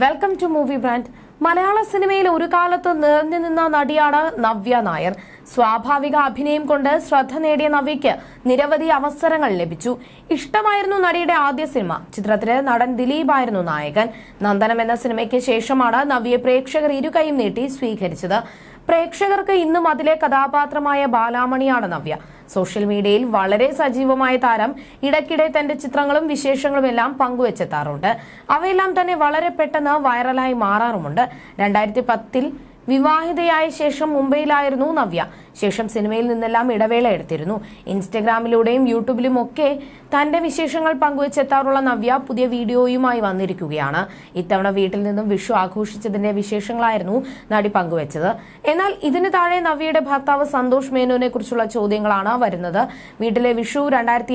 Welcome to movie brand മലയാള സിനിമയിൽ ഒരു കാലത്ത് നിറഞ്ഞു നിന്ന നടിയാണ് നവ്യ നായർ. സ്വാഭാവിക അഭിനയം കൊണ്ട് ശ്രദ്ധ നേടിയ നവ്യയ്ക്ക് നിരവധി അവസരങ്ങൾ ലഭിച്ചു. ഇഷ്ടമായിരുന്നു നടിയുടെ ആദ്യ സിനിമ. ചിത്രത്തിലെ നടൻ ദിലീപ് ആയിരുന്നു നായകൻ. നന്ദനം എന്ന സിനിമയ്ക്ക് ശേഷമാണ് നവ്യെ പ്രേക്ഷകർ ഇരുകൈയും നീട്ടി സ്വീകരിച്ചത്. പ്രേക്ഷകർക്ക് ഇന്നും അതിലെ കഥാപാത്രമായ ബാലാമണിയാണ് നവ്യ. സോഷ്യൽ മീഡിയയിൽ വളരെ സജീവമായ താരം ഇടയ്ക്കിടെ തന്റെ ചിത്രങ്ങളും വിശേഷങ്ങളും എല്ലാം പങ്കുവച്ചെത്താറുണ്ട്. അവയെല്ലാം തന്നെ വളരെ പെട്ടെന്ന് വൈറലായി മാറാറുമുണ്ട്. രണ്ടായിരത്തി പത്തിൽ വിവാഹിതയായ ശേഷം മുംബൈയിലായിരുന്നു നവ്യ. ശേഷം സിനിമയിൽ നിന്നെല്ലാം ഇടവേള എടുത്തിരുന്നു. ഇൻസ്റ്റഗ്രാമിലൂടെയും യൂട്യൂബിലും ഒക്കെ തന്റെ വിശേഷങ്ങൾ പങ്കുവച്ചെത്താറുള്ള നവ്യ പുതിയ വീഡിയോയുമായി വന്നിരിക്കുകയാണ്. ഇത്തവണ വീട്ടിൽ നിന്നും വിഷു ആഘോഷിച്ചതിന്റെ വിശേഷങ്ങളായിരുന്നു നടി പങ്കുവച്ചത്. എന്നാൽ ഇതിന് താഴെ നവ്യയുടെ ഭർത്താവ് സന്തോഷ് മേനോനെ കുറിച്ചുള്ള ചോദ്യങ്ങളാണ് വരുന്നത്. വീട്ടിലെ വിഷു രണ്ടായിരത്തി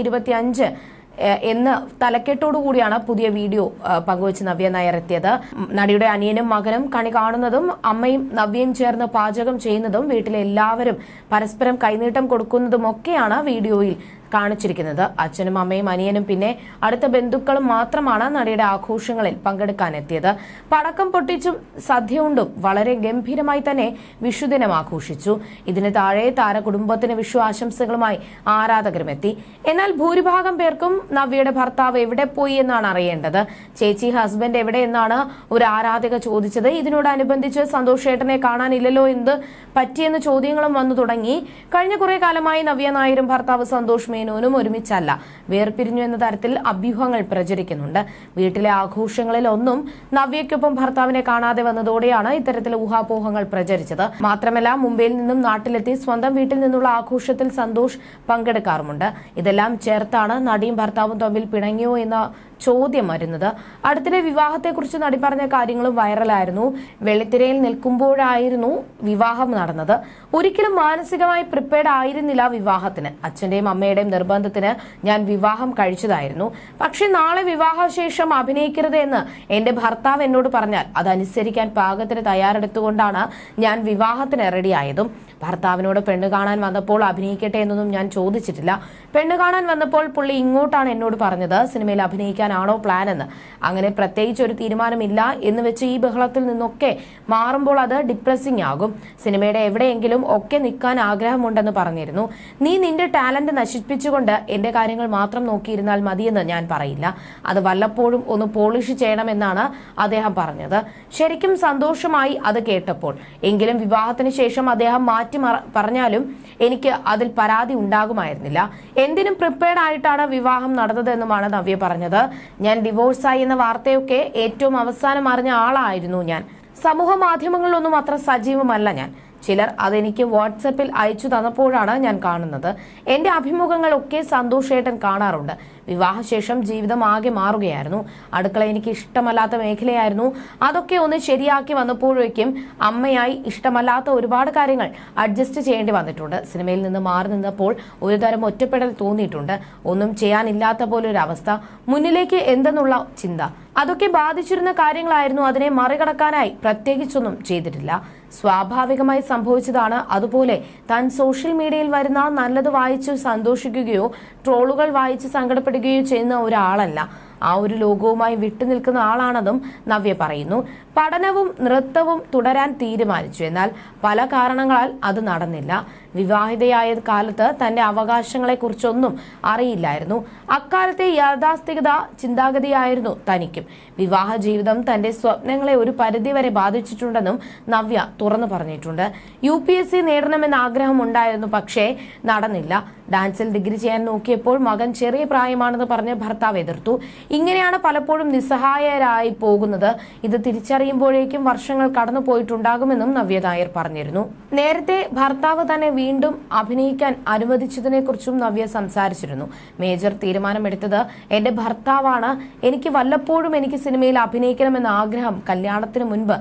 എന്ന് തലക്കെട്ടോടു കൂടിയാണ് പുതിയ വീഡിയോ പങ്കുവച്ച് നവ്യ നായർ എത്തിയത്. നടിയുടെ അനിയനും മകനും കണി കാണുന്നതും അമ്മയും നവ്യയും ചേർന്ന് പാചകം ചെയ്യുന്നതും വീട്ടിലെ എല്ലാവരും പരസ്പരം കൈനീട്ടം കൊടുക്കുന്നതും ഒക്കെയാണ് വീഡിയോയിൽ കാണിച്ചിരിക്കുന്നത്. അച്ഛനും അമ്മയും അനിയനും പിന്നെ അടുത്ത ബന്ധുക്കളും മാത്രമാണ് നടിയുടെ ആഘോഷങ്ങളിൽ പങ്കെടുക്കാൻ എത്തിയത് പടക്കം പൊട്ടിച്ചും സദ്യ ഉണ്ടും വളരെ ഗംഭീരമായി തന്നെ വിഷുദിനം ആഘോഷിച്ചു. ഇതിന് താഴെ താരകുടുംബത്തിന് വിഷു ആശംസകളുമായി ആരാധകരും എത്തി എന്നാൽ ഭൂരിഭാഗം പേർക്കും നവ്യയുടെ ഭർത്താവ് എവിടെ പോയി എന്നാണ് അറിയേണ്ടത്. ചേച്ചി ഹസ്ബൻഡ് എവിടെ എന്നാണ് ഒരു ആരാധക ചോദിച്ചത്. ഇതിനോടനുബന്ധിച്ച് സന്തോഷ് ഏട്ടനെ കാണാനില്ലല്ലോ എന്ത് പറ്റിയെന്ന് ചോദ്യങ്ങളും വന്നു തുടങ്ങി. കഴിഞ്ഞ കുറെ കാലമായി നവ്യ നായരും ഭർത്താവ് സന്തോഷ് മേനോനും ഒരുമിച്ചല്ല. വേർപിരിഞ്ഞു എന്ന തരത്തിൽ അഭ്യൂഹങ്ങൾ പ്രചരിക്കുന്നുണ്ട്. വീട്ടിലെ ആഘോഷങ്ങളിൽ ഒന്നും നവ്യയ്ക്കൊപ്പം ഭർത്താവിനെ കാണാതെ വന്നതോടെയാണ് ഇത്തരത്തിൽ ഊഹാപോഹങ്ങൾ പ്രചരിച്ചത്. മാത്രമല്ല മുംബൈയിൽ നിന്നും നാട്ടിലെത്തി സ്വന്തം വീട്ടിൽ നിന്നുള്ള ആഘോഷത്തിൽ സന്തോഷ് പങ്കെടുക്കാറുമുണ്ട്. ഇതെല്ലാം ചേർത്താണ് നടിയും ഭർത്താവും തമ്മിൽ പിണങ്ങിയോ എന്ന ചോദ്യം വരുന്നത് അടുത്തിടെ വിവാഹത്തെക്കുറിച്ച് നടി പറഞ്ഞ കാര്യങ്ങളും വൈറലായിരുന്നു. വെള്ളിത്തിരയിൽ നിൽക്കുമ്പോഴായിരുന്നു വിവാഹം നടന്നത്. ഒരിക്കലും മാനസികമായി പ്രിപ്പയർഡ് ആയിരുന്നില്ല വിവാഹത്തിന്. അച്ഛന്റെയും അമ്മയുടെയും നിർബന്ധത്തിന് ഞാൻ വിവാഹം കഴിച്ചതായിരുന്നു. പക്ഷെ നാളെ വിവാഹശേഷം അഭിനയിക്കരുത് എന്ന് എന്റെ ഭർത്താവ് എന്നോട് പറഞ്ഞാൽ അതനുസരിക്കാൻ പാകത്തിന് തയ്യാറെടുത്തുകൊണ്ടാണ് ഞാൻ വിവാഹത്തിന് റെഡിയായതും. ഭർത്താവിനോട് പെണ്ണ് കാണാൻ വന്നപ്പോൾ അഭിനയിക്കട്ടെ എന്നൊന്നും ഞാൻ ചോദിച്ചിട്ടില്ല. പെണ്ണ് കാണാൻ വന്നപ്പോൾ പുള്ളി ഇങ്ങോട്ടാണ് എന്നോട് പറഞ്ഞത്. സിനിമയിൽ അഭിനയിക്കാനാണോ പ്ലാൻ എന്ന് അങ്ങനെ പ്രത്യേകിച്ച് ഒരു തീരുമാനമില്ല എന്ന് വെച്ച് ഈ ബഹളത്തിൽ നിന്നൊക്കെ മാറുമ്പോൾ അത് ഡിപ്രസിംഗ് ആകും. സിനിമയുടെ എവിടെയെങ്കിലും ഒക്കെ നിൽക്കാൻ ആഗ്രഹമുണ്ടെന്ന് പറഞ്ഞിരുന്നു. നീ നിന്റെ ടാലന്റ് നശിപ്പിച്ചുകൊണ്ട് എന്റെ കാര്യങ്ങൾ മാത്രം നോക്കിയിരുന്നാൽ മതിയെന്ന് ഞാൻ പറയില്ല. അത് വല്ലപ്പോഴും ഒന്ന് പോളിഷ് ചെയ്യണമെന്നാണ് അദ്ദേഹം പറഞ്ഞത്. ശരിക്കും സന്തോഷമായി അത് കേട്ടപ്പോൾ. എങ്കിലും വിവാഹത്തിന് ശേഷം അദ്ദേഹം മാറ്റി പറഞ്ഞാലും എനിക്ക് അതിൽ പരാതി ഉണ്ടാകുമായിരുന്നില്ല. എന്തിനും പ്രിപ്പയർഡ് ആയിട്ടാണ് വിവാഹം നടന്നതെന്നുമാണ് നവ്യ പറഞ്ഞത്. ഞാൻ ഡിവോഴ്സായി എന്ന വാർത്തയൊക്കെ ഏറ്റവും അവസാനം അറിഞ്ഞ ആളായിരുന്നു ഞാൻ. സമൂഹ മാധ്യമങ്ങളിലൊന്നും അത്ര സജീവമല്ല ഞാൻ. ചിലർ അതെനിക്ക് വാട്സപ്പിൽ അയച്ചു തന്നപ്പോഴാണ് ഞാൻ കാണുന്നത്. എന്റെ അഭിമുഖങ്ങളൊക്കെ സന്തോഷേട്ടൻ കാണാറുണ്ട്. വിവാഹശേഷം ജീവിതം ആകെ മാറുകയായിരുന്നു. അടുക്കള എനിക്ക് ഇഷ്ടമല്ലാത്ത മേഖലയായിരുന്നു. അതൊക്കെ ഒന്ന് ശരിയാക്കി വന്നപ്പോഴേക്കും അമ്മയായി ഇഷ്ടമല്ലാത്ത ഒരുപാട് കാര്യങ്ങൾ അഡ്ജസ്റ്റ് ചെയ്യേണ്ടി വന്നിട്ടുണ്ട്. സിനിമയിൽ നിന്ന് മാറി നിന്നപ്പോൾ ഒരുതരം ഒറ്റപ്പെടൽ തോന്നിയിട്ടുണ്ട്. ഒന്നും ചെയ്യാനില്ലാത്ത പോലെ ഒരു അവസ്ഥ മുന്നിലേക്ക് എന്തെന്നുള്ള ചിന്ത. അതൊക്കെ ബാധിച്ചിരുന്ന കാര്യങ്ങളായിരുന്നു അതിനെ മറികടക്കാനായി പ്രത്യേകിച്ചൊന്നും ചെയ്തിട്ടില്ല. സ്വാഭാവികമായി സംഭവിച്ചതാണ്. അതുപോലെ താൻ സോഷ്യൽ മീഡിയയിൽ വരുന്ന നല്ലത് വായിച്ചു സന്തോഷിക്കുകയോ ട്രോളുകൾ വായിച്ച് സങ്കടപ്പെടുകയോ ചെയ്യുന്ന ഒരാളല്ല. ആ ഒരു ലോകവുമായി വിട്ടുനിൽക്കുന്ന ആളാണെന്നും നവ്യ പറയുന്നു. പഠനവും നൃത്തവും തുടരാൻ തീരുമാനിച്ചു. എന്നാൽ പല കാരണങ്ങളാൽ അത് നടന്നില്ല. വിവാഹിതയായ കാലത്ത് തന്റെ അവകാശങ്ങളെ അവകാശങ്ങളെക്കുറിച്ചൊന്നും അറിയില്ലായിരുന്നു. അക്കാലത്തെ യാഥാസ്ഥികത ചിന്താഗതിയായിരുന്നു തനിക്കും. വിവാഹ ജീവിതം തന്റെ സ്വപ്നങ്ങളെ ഒരു പരിധിവരെ ബാധിച്ചിട്ടുണ്ടെന്നും നവ്യ തുറന്നു പറഞ്ഞിട്ടുണ്ട്. യു പി എസ് സി നേടണമെന്ന ആഗ്രഹം ഉണ്ടായിരുന്നു പക്ഷേ നടന്നില്ല. ഡാൻസിൽ ഡിഗ്രി ചെയ്യാൻ നോക്കിയപ്പോൾ മകൻ ചെറിയ പ്രായമാണെന്ന് പറഞ്ഞ് ഭർത്താവ് എതിർത്തു. ഇങ്ങനെയാണ് പലപ്പോഴും നിസ്സഹായരായി പോകുന്നത്. ഇത് തിരിച്ചറിയുമ്പോഴേക്കും വർഷങ്ങൾ കടന്നു പോയിട്ടുണ്ടാകുമെന്നും നവ്യ നായർ പറഞ്ഞിരുന്നു. നേരത്തെ ഭർത്താവ് തന്നെ വീണ്ടും അഭിനയിക്കാൻ അനുവദിച്ചതിനെ കുറിച്ചും നവ്യ സംസാരിച്ചിരുന്നു. മേജർ തീരുമാനമെടുത്തത് എന്റെ ഭർത്താവാണ്. എനിക്ക് വല്ലപ്പോഴും എനിക്ക് സിനിമയിൽ അഭിനയിക്കണമെന്ന ആഗ്രഹം കല്യാണത്തിന് മുൻപ്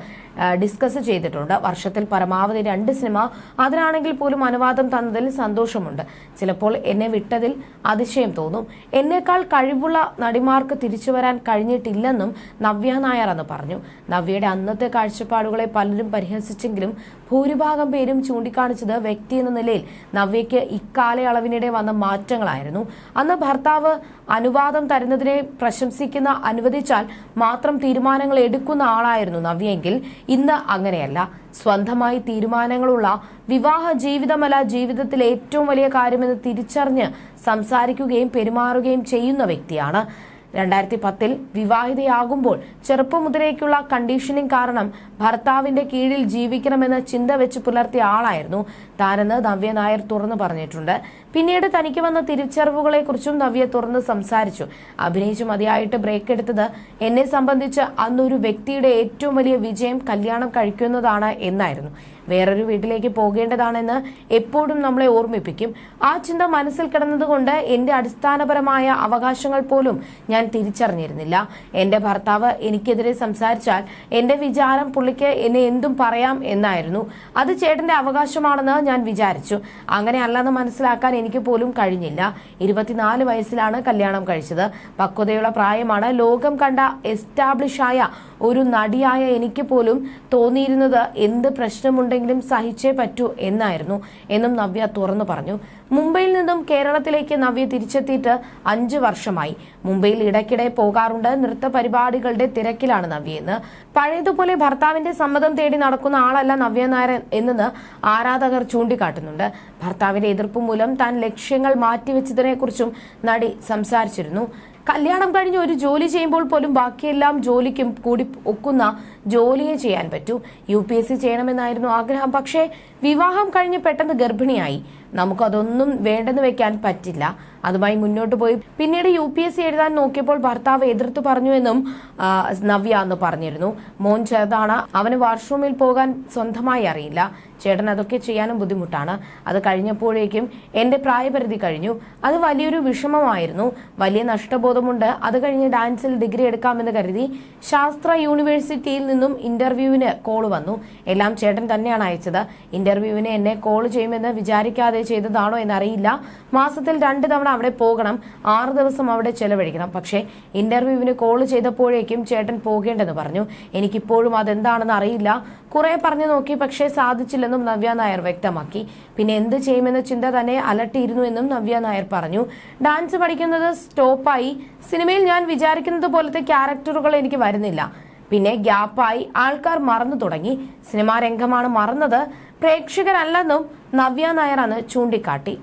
ഡിസ്കസ് ചെയ്തിട്ടുണ്ട്. വർഷത്തിൽ പരമാവധി രണ്ട് സിനിമ. അതിനാണെങ്കിൽ പോലും അനുവാദം തന്നതിൽ സന്തോഷമുണ്ട്. ചിലപ്പോൾ എന്നെ വിട്ടതിൽ അതിശയം തോന്നും. എന്നേക്കാൾ കഴിവുള്ള നടിമാർക്ക് തിരിച്ചു വരാൻ കഴിഞ്ഞിട്ടില്ലെന്നും നവ്യ നായർ അന്ന് പറഞ്ഞു. നവ്യയുടെ അന്നത്തെ കാഴ്ചപ്പാടുകളെ പലരും പരിഹസിച്ചെങ്കിലും ഭൂരിഭാഗം പേരും ചൂണ്ടിക്കാണിച്ചത് വ്യക്തി എന്ന നിലയിൽ നവ്യയ്ക്ക് ഇക്കാലയളവിനിടെ വന്ന മാറ്റങ്ങളായിരുന്നു. അന്ന് ഭർത്താവ് അനുവാദം തരുന്നതിനെ പ്രശംസിക്കുന്ന അനുവദിച്ചാൽ മാത്രം തീരുമാനങ്ങൾ എടുക്കുന്ന ആളായിരുന്നു നവ്യെങ്കിൽ ഇന്ന് അങ്ങനെയല്ല. സ്വന്തമായി തീരുമാനങ്ങളുള്ള വിവാഹ ജീവിതമല്ല ജീവിതത്തിലെ ഏറ്റവും വലിയ കാര്യമെന്ന് തിരിച്ചറിഞ്ഞ് സംസാരിക്കുകയും പെരുമാറുകയും ചെയ്യുന്ന വ്യക്തിയാണ്. രണ്ടായിരത്തി പത്തിൽ വിവാഹിതയാകുമ്പോൾ ചെറുപ്പം മുതലേക്കുള്ള കണ്ടീഷനിങ് കാരണം ഭർത്താവിന്റെ കീഴിൽ ജീവിക്കണമെന്ന ചിന്ത വെച്ച് പുലർത്തിയ ആളായിരുന്നു. താനെന്ന് നവ്യ നായർ തുറന്നു പറഞ്ഞിട്ടുണ്ട്. പിന്നീട് തനിക്ക് വന്ന തിരിച്ചറിവുകളെക്കുറിച്ചും നവ്യ തുറന്ന് സംസാരിച്ചു. അഭിനയിച്ചു മതിയായിട്ട് ബ്രേക്ക് എടുത്തത് എന്നെ സംബന്ധിച്ച് അന്നൊരു വ്യക്തിയുടെ ഏറ്റവും വലിയ വിജയം കല്യാണം കഴിക്കുന്നതാണ് എന്നായിരുന്നു. വേറൊരു വീട്ടിലേക്ക് പോകേണ്ടതാണെന്ന് എപ്പോഴും നമ്മളെ ഓർമ്മിപ്പിക്കും. ആ ചിന്ത മനസ്സിൽ കിടന്നതുകൊണ്ട് എന്റെ അടിസ്ഥാനപരമായ അവകാശങ്ങൾ പോലും ഞാൻ തിരിച്ചറിഞ്ഞിരുന്നില്ല. എന്റെ ഭർത്താവ് എനിക്കെതിരെ സംസാരിച്ചാൽ എന്റെ വിചാരം പുള്ളിക്ക് എന്നെ എന്തും പറയാം എന്നായിരുന്നു. അത് ചേട്ടന്റെ അവകാശമാണെന്ന് ഞാൻ വിചാരിച്ചു. അങ്ങനെയല്ലെന്ന് മനസ്സിലാക്കാൻ എനിക്ക് പോലും കഴിഞ്ഞില്ല. ഇരുപത്തിനാല് വയസ്സിലാണ് കല്യാണം കഴിച്ചത്. പക്വതയുള്ള പ്രായമാണ് ലോകം കണ്ട എസ്റ്റാബ്ലിഷായ ഒരു നടിയായ എനിക്ക് പോലും തോന്നിയിരുന്നത് എന്ത് പ്രശ്നമുണ്ടെങ്കിലും സഹിച്ചേ പറ്റൂ എന്നായിരുന്നു. എന്നും നവ്യ തുറന്നു പറഞ്ഞു. മുംബൈയിൽ നിന്നും കേരളത്തിലേക്ക് നവ്യ തിരിച്ചെത്തിയിട്ട് അഞ്ച് വർഷമായി. മുംബൈയിൽ ഇടയ്ക്കിടെ പോകാറുണ്ട്. നൃത്ത പരിപാടികളുടെ തിരക്കിലാണ് നവ്യ നവ്യെന്ന് പഴയതുപോലെ ഭർത്താവിന്റെ സമ്മതം തേടി നടക്കുന്ന ആളല്ല നവ്യ നായർ എന്നെന്ന് ആരാധകർ ചൂണ്ടിക്കാട്ടുന്നുണ്ട്. ഭർത്താവിന്റെ എതിർപ്പ് മൂലം താൻ ലക്ഷ്യങ്ങൾ മാറ്റിവെച്ചതിനെക്കുറിച്ചും നടി സംസാരിച്ചിരുന്നു. കല്യാണം കഴിഞ്ഞ് ഒരു ജോലി ചെയ്യുമ്പോൾ പോലും ബാക്കിയെല്ലാം ജോലിക്കും കൂടി ഒക്കുന്ന ജോലിയെ ചെയ്യാൻ പറ്റൂ. യു പി എസ് സി ചെയ്യണമെന്നായിരുന്നു ആഗ്രഹം. പക്ഷേ വിവാഹം കഴിഞ്ഞ് പെട്ടെന്ന് ഗർഭിണിയായി. നമുക്കതൊന്നും വേണ്ടെന്ന് വെക്കാൻ പറ്റില്ല. അതുമായി മുന്നോട്ട് പോയി. പിന്നീട് യു പി എസ് സി എഴുതാൻ നോക്കിയപ്പോൾ ഭർത്താവ് എതിർത്ത് പറഞ്ഞു എന്നും നവ്യ എന്ന് പറഞ്ഞിരുന്നു. മോൻ ചെറുതാണ്. അവന് വാഷ്റൂമിൽ പോകാൻ സ്വന്തമായി അറിയില്ല. ചേട്ടൻ അതൊക്കെ ചെയ്യാനും ബുദ്ധിമുട്ടാണ്. അത് കഴിഞ്ഞപ്പോഴേക്കും എന്റെ പ്രായപരിധി കഴിഞ്ഞു. അത് വലിയൊരു വിഷമമായിരുന്നു. വലിയ നഷ്ടബോധമുണ്ട്. അത് കഴിഞ്ഞ് ഡാൻസിൽ ഡിഗ്രി എടുക്കാമെന്ന് കരുതി ശാസ്ത്ര യൂണിവേഴ്സിറ്റിയിൽ നിന്നും ഇന്റർവ്യൂവിന് കോൾ വന്നു. എല്ലാം ചേട്ടൻ തന്നെയാണ് അയച്ചത്. ഇന്റർവ്യൂവിന് എന്നെ കോൾ ചെയ്യുമെന്ന് വിചാരിക്കാതെ ചെയ്തതാണോ എന്നറിയില്ല. മാസത്തിൽ രണ്ട് തവണ അവിടെ പോകണം. ആറ് ദിവസം അവിടെ ചെലവഴിക്കണം. പക്ഷേ ഇന്റർവ്യൂവിന് കോൾ ചെയ്തപ്പോഴേക്കും ചേട്ടൻ പോകേണ്ടെന്ന് പറഞ്ഞു. എനിക്കിപ്പോഴും അതെന്താണെന്ന് അറിയില്ല. കുറെ പറഞ്ഞു നോക്കി പക്ഷേ സാധിച്ചില്ലെന്നും നവ്യ നായർ വ്യക്തമാക്കി. പിന്നെ എന്ത് ചെയ്യുമെന്ന ചിന്ത തന്നെ അലട്ടിയിരുന്നു എന്നും നവ്യ നായർ പറഞ്ഞു. ഡാൻസ് പഠിക്കുന്നത് സ്റ്റോപ്പായി. സിനിമയിൽ ഞാൻ വിചാരിക്കുന്നത് പോലത്തെ ക്യാരക്ടറുകൾ എനിക്ക് വരുന്നില്ല. പിന്നെ ഗ്യാപ്പായി. ആൾക്കാർ മറന്നു തുടങ്ങി. സിനിമാ രംഗമാണ് മറന്നത്. പ്രേക്ഷകരല്ലെന്നും നവ്യ നായർ അന്ന് ചൂണ്ടിക്കാട്ടി.